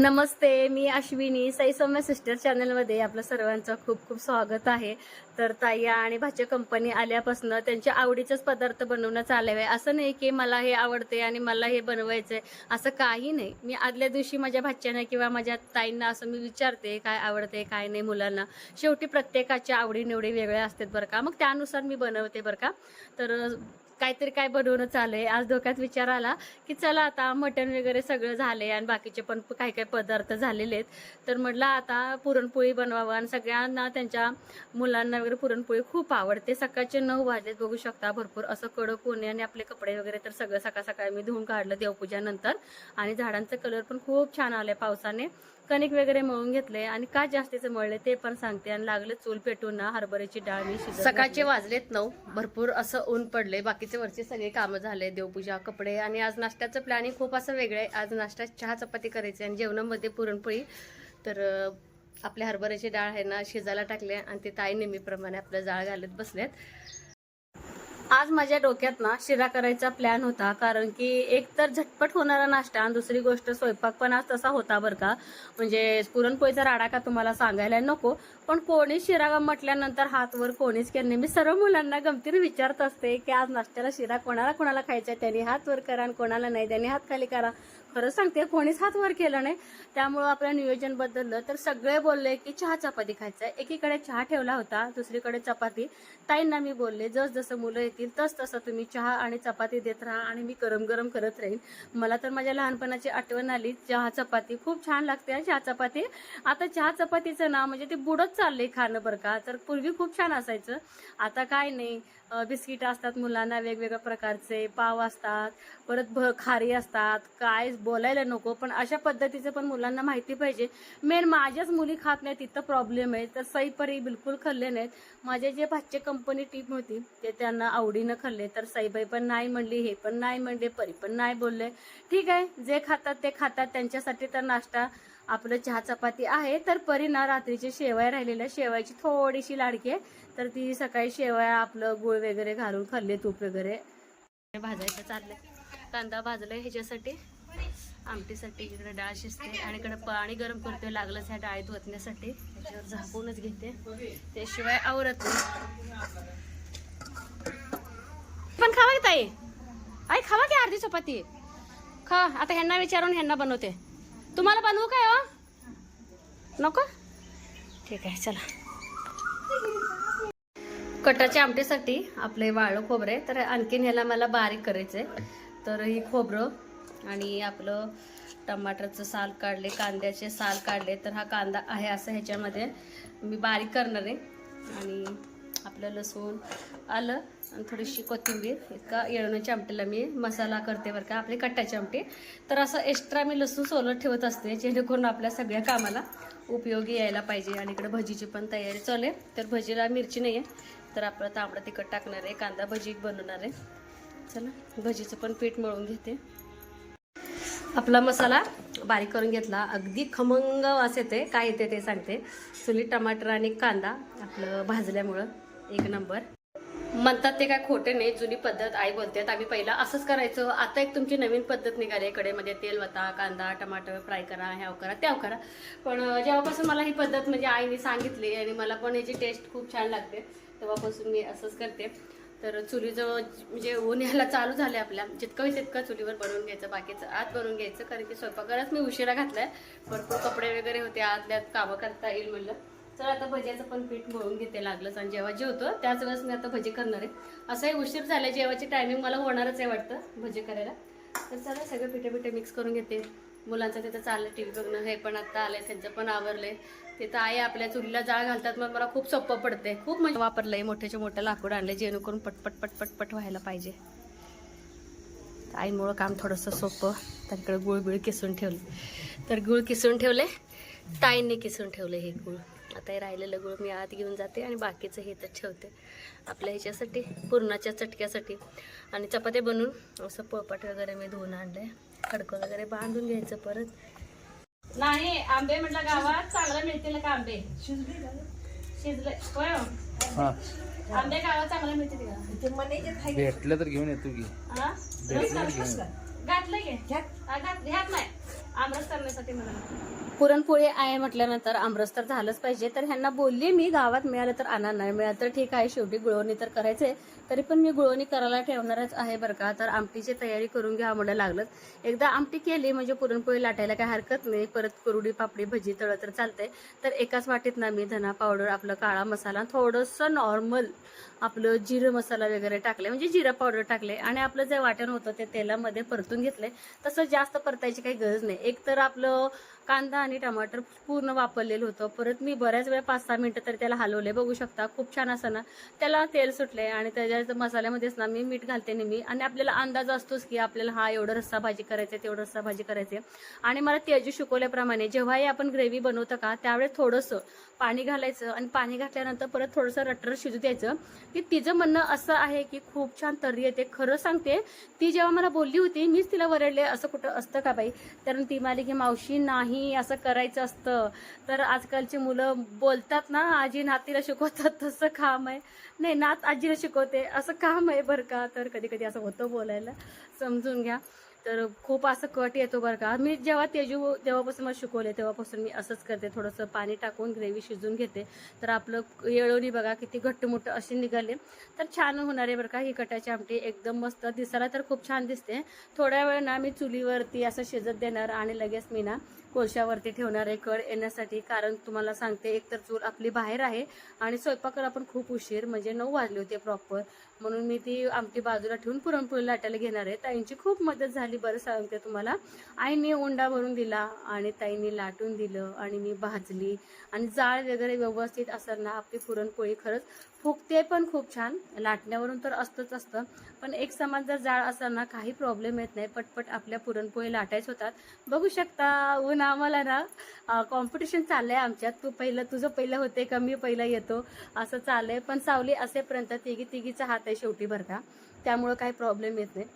नमस्ते मी अश्विनी. साई सौम्य सिस्टर चॅनलमध्ये आपलं सर्वांचं खूप खूप स्वागत आहे. तर ताई आणि भाच्या कंपनी आल्यापासून त्यांच्या आवडीचेच पदार्थ बनवणं चालू आहे. असं नाही की मला हे आवडते आणि मला हे बनवायचं आहे असं काही नाही. मी आदल्या दिवशी माझ्या भाच्याना किंवा माझ्या ताईंना असं मी विचारते काय आवडते काय नाही मुलांना. शेवटी प्रत्येकाच्या आवडीनिवडी वेगळ्या असतात बरं का. मग त्यानुसार मी बनवते बरं का. तर काहीतरी काय बनवणं चालू आहे आज डोक्यात विचार आला की चला आता मटण वगैरे सगळं झाले आणि बाकीचे पण काही काही पदार्थ झालेले आहेत. तर म्हटलं आता पुरणपोळी बनवावं आणि सगळ्यांना त्यांच्या मुलांना वगैरे पुरणपोळी खूप आवडते. सकाळचे नऊ वाजलेत बघू शकता भरपूर असं कडक होणे आणि आपले कपडे वगैरे तर सगळं सकाळ सकाळी मी धुवून काढलं देवपूजानंतर आणि झाडांचं कलर पण खूप छान आलाय पावसाने. कणिक वगैरे मळून घेतले आणि का जास्तीचं मळले ते पण सांगते. आणि लागले चूल पेटून ना हरभऱ्याची डाळ मी सकाळचे वाजलेत नऊ. भरपूर असं ऊन पडले. बाकीचे वरचे सगळे कामं झाले देवपूजा कपडे. आणि आज नाश्त्याचं प्लॅनिंग खूप असं वेगळं. आहे आज नाश्त्यात चहा चपाती करायची आणि जेवणामध्ये पुरणपोळी. तर आपल्या हरभऱ्याची डाळ आहे ना शिजायला टाकले आणि ते ताई नेहमीप्रमाणे आपलं जाळ घालत बसलेत. आज माझ्या डोक्यात ना शिरा करायचा प्लॅन होता कारण की एक तर झटपट होणारा नाश्ता आणि दुसरी गोष्ट स्वयंपाक पण आज तसा होता बरं का. म्हणजे पुरणपोळीचा राडा का तुम्हाला सांगायला नको पण कोणी शिरा म्हटल्यानंतर हात वर कोणीच केलं नाही. मी सर्व मुलांना गमतीने विचारत असते की आज नाश्त्याला शिरा कोणाला कोणाला खायचा आहे? त्यांनी हात वर करा आणि कोणाला नाही. त्यांनी हात खाली करा. खरं सांगते कोणीच हात वर केलं नाही. त्यामुळं आपलं नियोजन बदललं तर सगळे बोलले की चहा चपाती खायचा आहे. एकीकडे चहा ठेवला होता दुसरीकडे चपाती. ताईंना मी बोलले जस जसं मुलं येतील तस तसं तुम्ही चहा आणि चपाती देत राहा आणि मी गरम गरम करत राहीन. मला तर माझ्या लहानपणाची आठवण आली. चहा चपाती खूप छान लागते चहा चपाती आता चहा चपातीचं ना म्हणजे ते बुडत चाललंय खाणं बरं का? तर पूर्वी खूप छान असायचं. आता काय नाही. बिस्किट असतात मुलांना वेगवेगळ्या प्रकारचे पाव असतात परत भ खारी असतात. काय बोलायला नको. पण अशा पद्धतीचं पण मुलांना माहिती पाहिजे. मेन माझ्याच मुली खात नाहीत तिथं प्रॉब्लेम आहे. तर सईपरी बिलकुल खाल्ले नाहीत. माझे जे भाजचे कंपनी टीम होती ते त्यांना आवडीनं खाल्ले. तर सईबाई पण नाही म्हणली हे पण नाही म्हणले परी पण नाही बोलले. ठीक आहे जे खातात ते खातात. त्यांच्यासाठी तर नाश्ता आपलं चहा चपाती आहे तर परी ना रात्रीचे शेवया राहिलेल्या शेवयाची थोडीशी लाडकी आहे. तर ती सकाळी शेवया आपलं गुळ वगैरे घालून खाल्ले तूप वगैरे. भाजायचं चाललंय. कांदा भाजलाय ह्याच्यासाठी आमटीसाठी. इकडे डाळ शिजते आणि इकडे पाणी गरम करते लागलंच ह्या डाळीत ओतण्यासाठी त्याच्यावर झाकूनच घेते. त्याशिवाय आवरत पण खावा ताई? आई खावा की अर्धी चपाती? खा आता ह्यांना विचारून ह्यांना बनवते. तुम्हाला बनवू काय हो? नको? ठीक आहे चला. कटाच्या आमटीसाठी आपले वाळू खोबरे तर आणखीन ह्याला मला बारीक करायचंय. तर ही खोबरं आणि आपलं टमाटरचं साल काढले कांद्याचे साल काढले तर हा कांदा आहे असं ह्याच्यामध्ये. मी बारीक करणार आहे. आणि आपलं लसूण आलं आणि थोडीशी कोथिंबीर इतका येळवण्याच्या आमटीला मी मसाला करते बरं का आपली कट्ट्याची आमटी. तर असं एक्स्ट्रा मी लसूण सोलत ठेवत असते जेणेकरून आपल्या सगळ्या कामाला उपयोगी यायला पाहिजे आणि इकडे भजीची पण तयारी चालू आहे तर भजीला मिरची नाही आहे तर आपलं तांबडं तिखट टाकणार आहे कांदा भजी बनवणार आहे. चला भजीचं पण पीठ मळून घेते. आपला मसाला बारीक करून घेतला अगदी खमंग वास येते काय येते ते सांगते. चुली टमाटर आणि कांदा आपलं भाजल्यामुळं. एक नंबर. म्हणतात ते काय खोटे नाही जुनी पद्धत आई बोलतात आम्ही पहिला असंच करायचं. आता एक तुमची नवीन पद्धत निघाली कडेमध्ये तेल वता कांदा टमाटर फ्राय करा ह्याव करा त्याव करा. पण जेव्हापासून मला ही पद्धत म्हणजे आईने सांगितली आणि मला पण याची टेस्ट खूप छान लागते तेव्हापासून मी असंच करते. तर चुलीजवळ म्हणजे ऊन यायला चालू झाले आपल्या. जितकं होईल तितकं चुलीवर बनवून घ्यायचं बाकीचं आत बनवून घ्यायचं कारण की स्वयंपाकालाच मी उशिरा घातलाय. भरपूर कपडे वगैरे होते आतल्यात कामं करता येईल म्हणलं. तर आता भज्याचं पण पीठ मळून घेते लागलंच आणि जेव्हा जेवतो त्याच वेळेस मी आता भजी करणार आहे. असंही उशीर झाला जेवायची टायमिंग मला होणारच आहे वाटतं भजी करायला. तर चला सगळं पिठे पिठे मिक्स करून घेते. मुलांचं तिथं चाललं टी व्ही बघणं हे पण आता आलंय त्यांचं पण आवरलंय. तिथं आई आपल्या चुलीला जाळ घालतात मग मला खूप सोपं पडते खूप म्हणजे वापरलंय मोठ्याच्या मोठं लाकूड आणले जेणेकरून पटपट पटपट पट व्हायला पाहिजे. आईमुळं काम थोडंसं सोपं. तर इकडे गुळ बिळ किसून ठेवले. तर गुळ किसून ठेवले ताईंनी किसून ठेवले हे गुळ. आता हे राहिलेलं गुळ मी आत घेऊन जाते आणि बाकीचं हे तर ठेवते. आपल्या ह्याच्यासाठी पुरणाच्या चटक्यासाठी. आणि चपात्या बनवून असं पोळपाट वगैरे मी धुवून आणले खडकं वगैरे बांधून घ्यायचं परत. नाही आंबे म्हटलं गावात चांगलं मिळतील का आंबे? शिजले होय? आंबे गावात चांगलं मिळतील का? भेटलं तर घेऊन येतो की. घातलं घात नाही. आमरस करण्यासाठी मला पुरणपोळी आहे म्हटल्यानंतर आमरस तर झालंच पाहिजे. तर ह्यांना बोलली मी गावात मिळालं तर आणा नाही मिळालं तर ठीक आहे शेवटी गुळवणी तर करायचंय तरी पण मी गुळवणी करायला ठेवणारच आहे बरं का. तर आमटीची तयारी करून घ्या म्हणलं लागलं एकदा आमटी केली म्हणजे पुरणपोळी लाटायला काही हरकत नाही. परत कुरुडी पापडी भजी तळ तर चालतंय. तर एकाच वाटीत ना मी धना पावडर आपलं काळा मसाला थोडंसं नॉर्मल आपलं जिरं मसाला वगैरे टाकले म्हणजे जिरा पावडर टाकले आणि आपलं जे वाटण होतं ते तेलामध्ये परतून घेतले तसं जास्त परतायची काही गरज नाही. एक तर आपलं कांदा आणि टमाटर पूर्ण वापरलेलं होतं. परत मी बऱ्याच वेळा पाच सहा मिनटं तरी त्याला हलवले बघू शकता खूप छान असं ना त्याला तेल सुटले आणि त्याच्या मसाल्यामध्येच ना मी मीठ घालते नेहमी. आणि आपल्याला अंदाज असतोच की आपल्याला हा एवढं रस्सा भाजी आहे तेवढं रस्सा भाजी आहे आणि मला तेजू शिकवल्याप्रमाणे जेव्हाही आपण ग्रेव्ही बनवतो का त्यावेळेस थोडंसं पाणी घालायचं आणि पाणी घातल्यानंतर परत थोडंसं रटर शिजू द्यायचं. की तिचं म्हणणं असं आहे की खूप छान तर्री येते. खरं सांगते ती जेव्हा मला बोलली होती मीच तिला वरडले असं कुठं असतं का बाई? तर ती मला की मावशी नाही असं करायचं असतं. तर आजकालची मुलं बोलतात ना आजी नातीला शिकवतात तसं काम आहे. नाही नात आजीला शिकवते असं काम आहे बरं का. तर कधी कधी असं होतं बोलायला. समजून घ्या. तर खूप असं कट येतो बरं का. मी जेव्हा तेजू तेव्हापासून मला शिकवले तेव्हापासून मी असंच करते. थोडंसं पाणी टाकून ग्रेव्ही शिजून घेते. तर आपलं येळवणी बघा किती घट्ट मोठं असे निघाले. तर छान होणार आहे बरं का ही कटाची आमटी. एकदम मस्त दिसायला तर खूप छान दिसते. थोड्या वेळ ना मी चुलीवरती असं शिजत देणार आणि लगेच मी ना कोळशावरती ठेवणार आहे कळ येण्यासाठी कारण तुम्हाला सांगते एकतर चूल आपली बाहेर आहे आणि स्वयंपाकाला पण खूप उशीर म्हणजे नऊ वाजले होते प्रॉपर म्हणून मी ती आमटी बाजूला ठेवून पुरणपोळी लाटायला घेणार आहे. ताईंची खूप मदत झाली बरं सांगते तुम्हाला. आईने उंडा भरून दिला आणि ताईंनी लाटून दिलं आणि मी भाजली. आणि जाळ वगैरे व्यवस्थित असेल ना आपली पुरणपोळी खरंच फुगते पण खूप छान. लाटण्यावरून तर असतंच असतं. पण एक समान जर जाळ असेल ना काही प्रॉब्लेम येत नाही पटपट आपल्या पुरणपोळी लाटायच होतात. बघू शकता ऊन आम्हाला ना कॉम्पिटिशन चाललंय आमच्यात. तू पहिलं तुझं पहिलं होते का? मी पहिलं येतो. असं चाललंय. पण सावली असेपर्यंत तिघी तिघीचा हात आहे शेवटी बरं का? त्यामुळं काही प्रॉब्लेम येत नाही.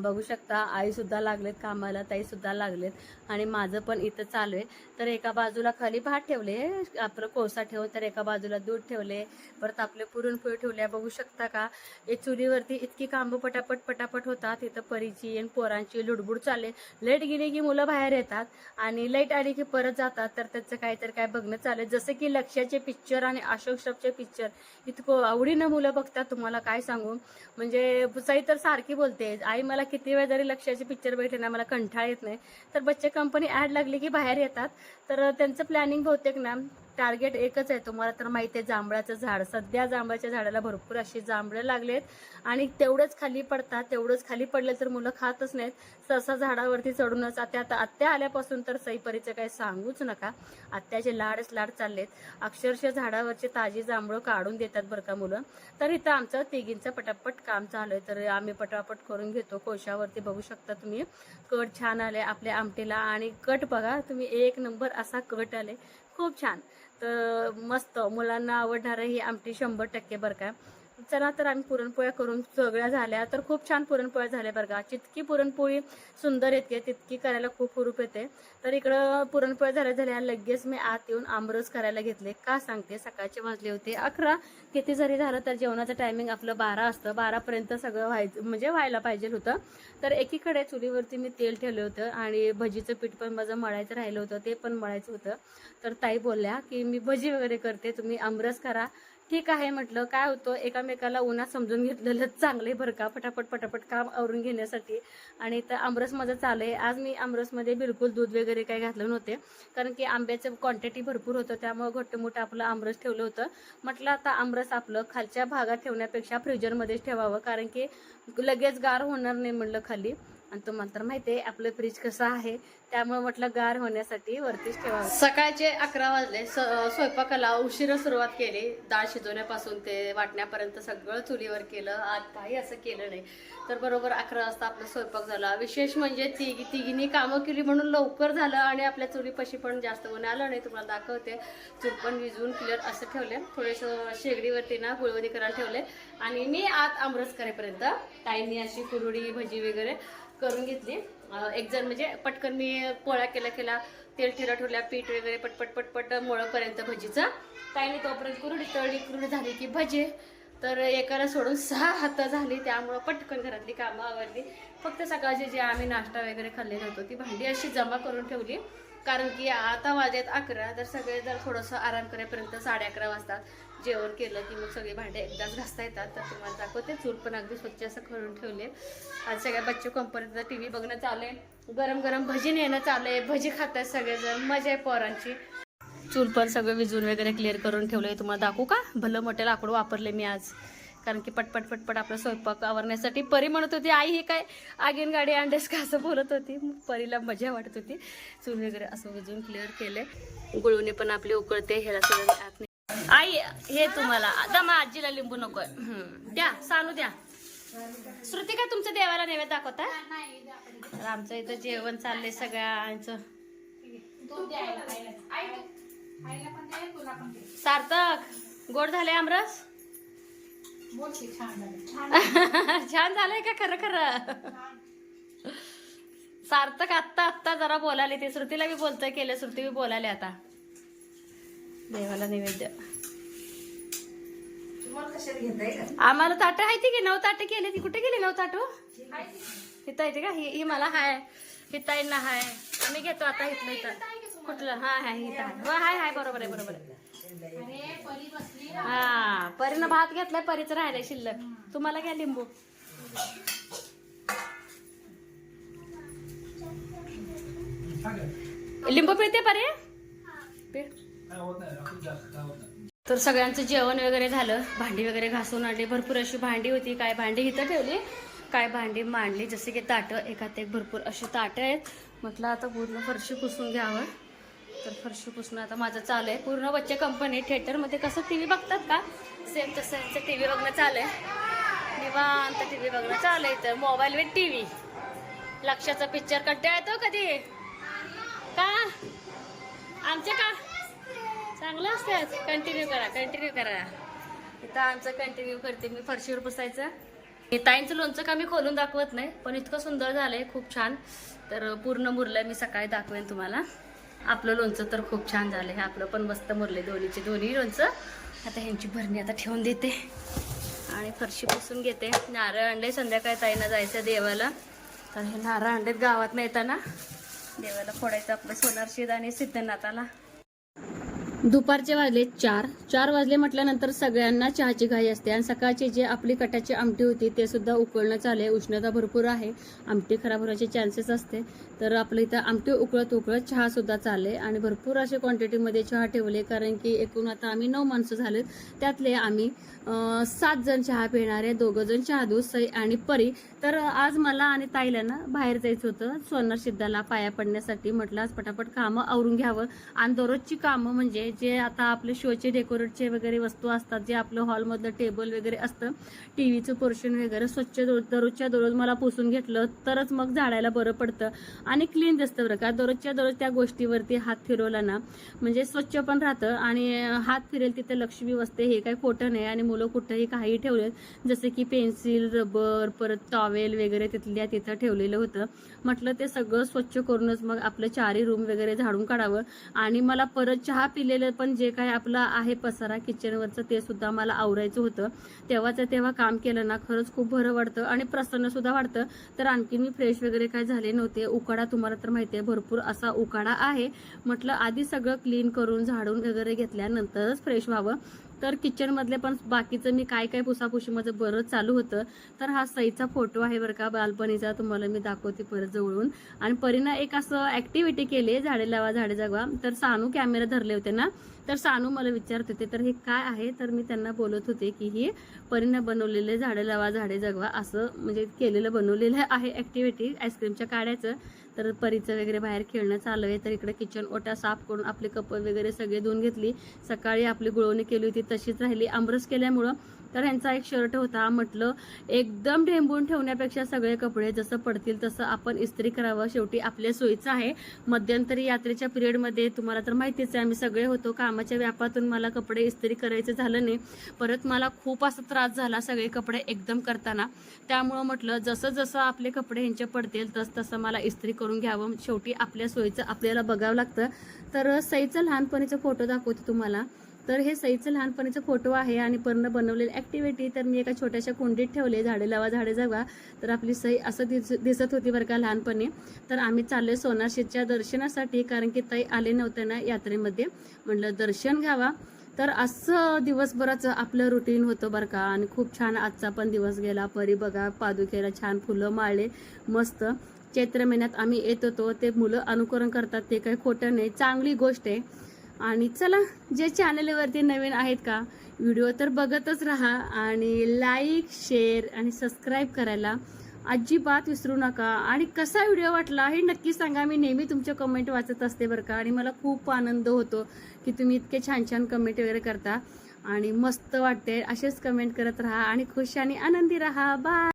बघू शकता आईसुद्धा लागलेत कामाला ताईसुद्धा लागलेत आणि माझं पण इथं चालू आहे. तर एका बाजूला खाली भात ठेवले आपलं कोळसा ठेवून तर एका बाजूला दूध ठेवले परत आपले पुरणपोळी ठेवल्या. बघू शकता का एक चुलीवरती इतकी कामं पटापट पटापट होतात. इथं परीची आणि पोरांची लुडबुड चालले. लाइट गेली की मुलं बाहेर येतात आणि लाइट आली की परत जातात. तर त्याचं काय तर काय बघणं चालेल जसं की लक्ष्याचे पिक्चर आणि अशोक श्रफचे पिक्चर इतकं आवडीनं मुलं बघतात. तुम्हाला काय सांगू? म्हणजे सई तर सारखी बोलते आई मला किती वेळ जरी लक्ष्याचे पिक्चर बघितले ना मला कंठाळ येत नाही. तर बच्चे कंपनी ॲड लागली की बाहेर येतात. तर त्यांचं प्लॅनिंग बहुतेक ना टार्गेट एकच आहे. तुम्हाला तर माहिती आहे जांभळाचं झाड. सध्या जांभळाच्या झाडाला भरपूर अशी जांभळं लागलेत आणि तेवढंच खाली पडतात. तेवढंच खाली पडले तर मुलं खातच नाहीत. सहसा झाडावरती चढूनच आत्या आता आत्या आल्यापासून तर सईपरीचं काही सांगूच नका. आत्याचे लाडच लाड चाललेत. अक्षरशः झाडावरचे ताजी जांभळं काढून देतात बरं का मुलं. तर इथं आमचं तिघींचं पटापट काम चालू आहे तर आम्ही पटापट करून घेतो. कोशावरती बघू शकता तुम्ही. कट छान आले आपल्या आमटीला. आणि कट बघा तुम्ही एक नंबर असा कट आले. खूप छान. तर मस्त मुलांना आवडणार ही आमटी शंभर टक्के बरं का. चला तर आम्ही पुरणपोळ्या करून सगळ्या झाल्या. तर खूप छान पुरणपोळ्या झाल्या बरं का. जितकी पुरणपोळी सुंदर येते तितकी करायला खूप हुरूप येते. तर इकडं पुरणपोळ्या झाल्या झाल्या लगेच मी आत येऊन आमरस करायला घेतले. का सांगते? सकाळचे वाजले होते अकरा. किती जरी झालं तर जेवणाचं टायमिंग आपलं बारा असतं. बारापर्यंत सगळं व्हायचं म्हणजे व्हायला पाहिजे होतं. तर एकीकडे चुलीवरती मी तेल ठेवलं होतं आणि भजीचं पीठ पण माझं मळायचं राहिलं होतं ते पण मळायचं होतं. तर ताई बोलल्या की मी भजी वगैरे करते तुम्ही आमरस करा. ठीक आहे म्हटलं. काय होतं एकामेकाला उन्हात समजून घेतलेलं चांगले बरं का. पटापट पटापट काम आवरून घेण्यासाठी. आणि तर आमरस माझं चालू आहे आज मी आमरसमध्ये बिलकुल दूध वगैरे काही घातलं नव्हते. कारण की आंब्याचं क्वांटिटी भरपूर होतं. त्यामुळे घट्ट मोठं आपलं आमरस ठेवलं होतं. म्हटलं आता आमरस आपलं खालच्या भागात ठेवण्यापेक्षा फ्रीजरमध्येच ठेवावं. कारण की लगेच गार होणार नाही म्हणलं खाली. आणि तुम्हाला तर माहिती आहे आपलं फ्रीज कसं आहे त्यामुळे म्हटलं गार होण्यासाठी वरतीच ठेवावं. सकाळचे अकरा वाजले स- स्वयंपाकाला उशिरा सुरुवात केली. डाळ शिजवण्यापासून ते वाटण्यापर्यंत सगळं चुलीवर केलं. आज काही असं केलं नाही. तर बरोबर अकरा वाजता आपला स्वयंपाक झाला. विशेष म्हणजे तिघी तिघींनी कामं केली म्हणून लवकर झालं आणि आपल्या चुलीपाशी पण जास्त ऊन आलं नाही. तुम्हाला दाखवते. चूल पण विजवून क्लिअर असं ठेवले. थोडेसं शेगडीवरती ना गुळवणी करायला ठेवले. आणि मी आत आमरस करेपर्यंत ताईंनी अशी कुरुडी भजी वगैरे करून घेतली. एकजण एक जण म्हणजे पटकन मी पोळ्या केल्या केल्या तेल ठेला ठेवल्या पीठ वगैरे पटपट पटपट मुळापर्यंत भजीचं. ताईने तोपर्यंत कुरडी तळली कुरडी झाली की भजे. तर एकाला सोडून सहा हात झाली त्यामुळं पटकन घरातली कामं आवडली फक्त सकाळचे जे आम्ही नाश्ता वगैरे खाल्लेला होतो ती भांडी अशी जमा करून ठेवली. कारण की आता वाजेत अकरा तर सगळे जर थोडंसं आराम करेपर्यंत साडे अकरा वाजतात. जेवण केलं की मग सगळे भांडे एकदाच घासता येतात. तर तुम्हाला दाखवते चूल पण अगदी स्वच्छ असं करून ठेवले. आज सगळ्या बच्चे कंपनीचा टी व्ही बघणं चालू आहे. गरम गरम भजी नेणं चालू आहे. भजी खातात सगळेजण. मजा आहे पोरांची. चूल पण सगळं विजून वगैरे क्लिअर करून ठेवलंय. तुम्हाला दाखवू का? भलं मोठे लाकूड वापरले मी आज. कारण की पटपट पटपट आपला स्वयंपाक आवरण्यासाठी परी म्हणत होती आई हे काय आगीन गाडी अंडेस का? असं बोलत होती. मग परीला मजा वाटत होती. चूल वगैरे असं विजून क्लिअर केले गुळूने पण आपली उकळते. ह्याला सगळं आत नाही- आई हे तुम्हाला. आता मग आजीला लिंबू नकोय. द्या सांगू द्या. श्रुती काय तुमच्या देवाला नैवेद्य दाखवता तर आमचं इथं जेवण चाललंय सगळ्यांचं. सार्थक गोड झाले आमरस? छान झालंय का खरं खरं? सार्थक आत्ता आत्ता जरा बोलाले ते श्रुतीला बी बोलतोय केलं श्रुती बी बोलाले आता. देवाला नैवेद्य. आम्हाला ताटं आहे ती की नऊ ताटं केले ती कुठे गेली नऊ ताटं इथं येते का? ही ही मला हाय. हिताईंना हाय. आम्ही घेतो आता इथलं इथं. कुठलं? हा हाय हाय हो, हाय हाय बरोबर आहे बरोबर आहे. हा परीनं भात घेतलाय परीचं राहिलंय शिल्लक. तुम्हाला घ्या लिंबू. लिंबू पिळते परे? तर सगळ्यांचं जेवण वगैरे झालं भांडी वगैरे घासून आणली भरपूर अशी भांडी होती. काय भांडी इथं ठेवली काय भांडी मांडली जसे की ताटं एकात एक भरपूर अशी ताटं आहेत. म्हटलं आता पूर्ण फरशी पुसून घ्यावं. तर फरशी पुसणं आता माझं चालू आहे. पूर्ण बच्चे कंपनी थिएटरमध्ये कसं टी व्ही बघतात का? सेम तसं यांचं टी व्ही बघणं चालू आहे. निवांत टी व्ही बघणं चालू आहे तर मोबाईल विथ टी व्ही लक्षाचा पिक्चर कंटाळा येतो कधी? का? आमचे का? चांगलं असतं. कंटिन्यू करा कंटिन्यू करा. इथं आमचं कंटिन्यू करते मी. फरशीवर पुसायचं. हे ताईंचं लोणचं का मी खोलून दाखवत नाही पण इतकं सुंदर झालंय खूप छान. तर पूर्ण मुरलंय मी सकाळी दाखवेन तुम्हाला. आपलं लोणचं तर खूप छान झालं हे आपलं पण मस्त मुरले दोन्हीचे दोन्ही लोणचं. आता ह्यांची भरणी आता ठेवून देते. आणि फरशी पुसून घेते. नारळ अंडे संध्याकाळी ताईनं जायचं देवाला. तर हे नारळ आणलेत गावात येताना देवाला फोडायचं आपलं सोनारशीद आणि सिद्धनाथाला. दुपारचे वाजले चार. चार वाजले म्हटल्यानंतर सगळ्यांना चहाची घाई असते आणि सकाळची जे आपली कटाची आमटी होती ते सुद्धा उकळणं चालू उष्णता भरपूर आहे. आमटी खराब होण्याचे चान्सेस असते. तर आपलं इथं आमटी उकळत उकळत चहासुद्धा चालले आणि भरपूर असे क्वांटिटीमध्ये चहा ठेवले. कारण की एकूण आता आम्ही नऊ माणसं झालेत. त्यातले आम्ही सात जण चहा पिणारे दोघं जण चहा दूध सई आणि परी. तर आज मला आणि ताईला ना बाहेर जायचं होतं. सोनार सिद्धाला पाया पडण्यासाठी म्हटलं आज पटापट कामं आवरून घ्यावं. आणि दररोजची कामं म्हणजे जे आता आपले शोचे डेकोरेटचे वगैरे वस्तू असतात जे आपलं हॉलमधलं टेबल वगैरे असतं टी व्हीचं पोर्शन वगैरे स्वच्छ दररोजच्या दररोज मला पुसून घेतलं तरच मग झाडायला बरं पडतं. आणि क्लीन दिसतं बरं का? दररोजच्या दररोज त्या गोष्टीवरती हात फिरवला ना म्हणजे स्वच्छ पण राहतं आणि हात फिरेल तिथे लक्ष्मी बसते हे काही खोटं नाही. आणि मुलं कुठंही काही ठेवलेत जसे की पेन्सिल रबर परत टॉवेल वगैरे तिथल्या तिथं ठेवलेलं होतं. म्हटलं ते सगळं स्वच्छ करूनच मग आपलं चारी रूम वगैरे झाडून काढावं. आणि मला परत चहा पिलेलं पण जे काही आपलं आहे पसारा किचनवरचं ते सुद्धा मला आवरायचं होतं. तेव्हाचं तेव्हा काम केलं ना खरंच खूप बरं वाटतं आणि प्रसन्न सुद्धा वाटतं. तर आणखी मी फ्रेश वगैरे काय झाले नव्हते. उकाडा तुम्हाला तर माहिती आहे भरपूर असा उकाडा आहे. म्हटलं आधी सगळं क्लीन करून झाडून वगैरे घेतल्यानंतरच फ्रेश व्हावं. तर किचनमधले पण बाकीचं मी काय काय पुसापुशी माझं बरं चालू होतं. तर हा सईचा फोटो आहे बरं का बालपणीचा. तुम्हाला मी दाखवते परत जवळून. आणि परीनं एक असं ऍक्टिव्हिटी केली झाडे लावा झाडे जगवा. तर सानू कॅमेरा धरले होते ना. तर सानू मला विचारत होते तर हे काय आहे? तर मी त्यांना बोलत होते की ही परीनं बनवलेले झाडं लावा झाडे जगवा असं म्हणजे केलेलं बनवलेलं आहे ऍक्टिव्हिटी आईस्क्रीमच्या काड्याचं. तर परीचं वगैरे बाहेर खेळणं चालू आहे तर इकडे किचन ओटा साफ करून आपले कप वगैरे सगळे धुवून घेतली. सकाळी आपली गुळवणी केली होती तशीच राहिली. आमरस केल्यामुळं तर ह्यांचा एक शर्ट होता म्हटलं एकदम ढेंबून ठेवण्यापेक्षा सगळे कपडे जसं पडतील तसं आपण इस्त्री करावं. शेवटी आपल्या सोयीचं आहे. मध्यंतरी यात्रेच्या पिरियडमध्ये तुम्हाला तर माहितीच आहे आम्ही सगळे होतो. कामाच्या व्यापातून मला कपडे इस्त्री करायचं झालं नाही. परत मला खूप असा त्रास झाला सगळे कपडे एकदम करताना. त्यामुळं म्हटलं जसं जसं आपले कपडे ह्यांचे पडतील तस तसं मला इस्त्री करून घ्यावं. शेवटी आपल्या सोयीचं आपल्याला बघावं लागतं. तर सईचं लहानपणीचं फोटो दाखवते तुम्हाला. तर हे सईचं लहानपणीचा फोटो आहे आणि पर्ण बनवलेली ॲक्टिव्हिटी तर मी एका छोट्याशा कुंडीत ठेवले झाडे लावा झाडे जगवा. तर आपली सई असं दिस दिसत होती बरं का लहानपणी. तर आम्ही चाललोय सोनाशीच्या दर्शनासाठी कारण की ताई आले नव्हते ना यात्रेमध्ये. म्हटलं दर्शन घ्यावा. तर असं दिवसभराचं आपलं रुटीन होतं बरं का. आणि खूप छान आजचा पण दिवस गेला. परी बघा पादुकेला छान फुलं माळले मस्त. चैत्र महिन्यात आम्ही येत होतो. ते मुलं अनुकरण करतात ते काही खोटं नाही. चांगली गोष्ट आहे. आणि चला जे चॅनलवरती नवीन आहेत का व्हिडिओ तर बघतच राहा आणि लाईक शेअर आणि सबस्क्राईब करायला अजिबात विसरू नका. आणि कसा व्हिडिओ वाटला हे नक्की सांगा. मी नेहमी तुमच्या कमेंट वाचत असते बरं का. आणि मला खूप आनंद होतो की तुम्ही इतके छान छान कमेंट वगैरे करता. आणि मस्त वाटते असेच कमेंट करत राहा आणि खुश आणि आनंदी राहा. बाय